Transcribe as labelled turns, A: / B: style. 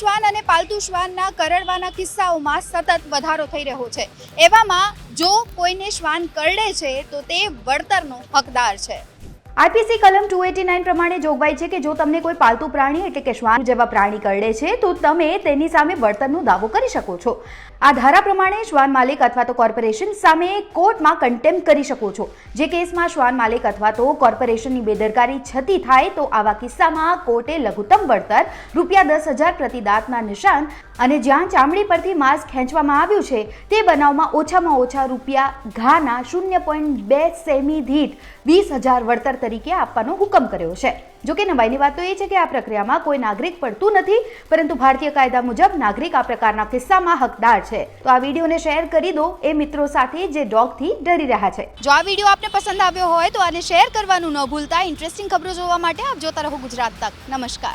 A: શ્વાન અને પાલતુ શ્વાનના કરડવાના કિસ્સાઓમાં સતત વધારો થઈ રહ્યો છે. એવામાં જો કોઈને શ્વાન કરડે છે, તો તે વળતરનો હકદાર છે.
B: આઈપીસી કલમ ટુ એટી નાઇન પ્રમાણે જોગવાઈ છે કે જો તમને કોઈ પાલતુ પ્રાણી એટલે કે શ્વાન જેવા પ્રાણી કરડે છે, તો તમે તેની સામે વળતરનો દાવો કરી શકો છો. આ ધારા પ્રમાણે શ્વાન માલિક અથવા તો કોર્પોરેશન સામે કોર્ટમાં કન્ટેમ્પ કરી શકો છો. જે કેસમાં શ્વાન માલિક અથવા તો કોર્પોરેશનની બેદરકારી છતી થાય, તો આવા કિસ્સામાં કોર્ટે લઘુત્તમ વળતર રૂપિયા દસ હજાર પ્રતિ દાંતના નિશાન અને જ્યાં ચામડી પરથી માંસ ખેંચવામાં આવ્યું છે, તે બનાવમાં ઓછામાં ઓછા રૂપિયા ઘાના શૂન્ય પોઈન્ટ બે સેમી દીઠ વીસ હજાર વળતર તરીકે આપવાનો હુકમ કર્યો છે. જોકે નવાઈની વાત તો એ છે કે આ પ્રક્રિયામાં કોઈ નાગરિક પડતું નથી, પરંતુ ભારતીય કાયદા મુજબ નાગરિક આ પ્રકારના કિસ્સામાં હકદાર છે. તો આ વિડીયોને શેર કરી દો, એ મિત્રો સાથે જે ડોગથી ડરી રહ્યા છે.
A: જો આ વીડિયો આપને પસંદ આવ્યો હોય તો આને શેર કરવાનું ન ભૂલતા. ઇન્ટરેસ્ટિંગ ખબરો જોવા માટે આપ જોતા રહો ગુજરાત તક. નમસ્કાર.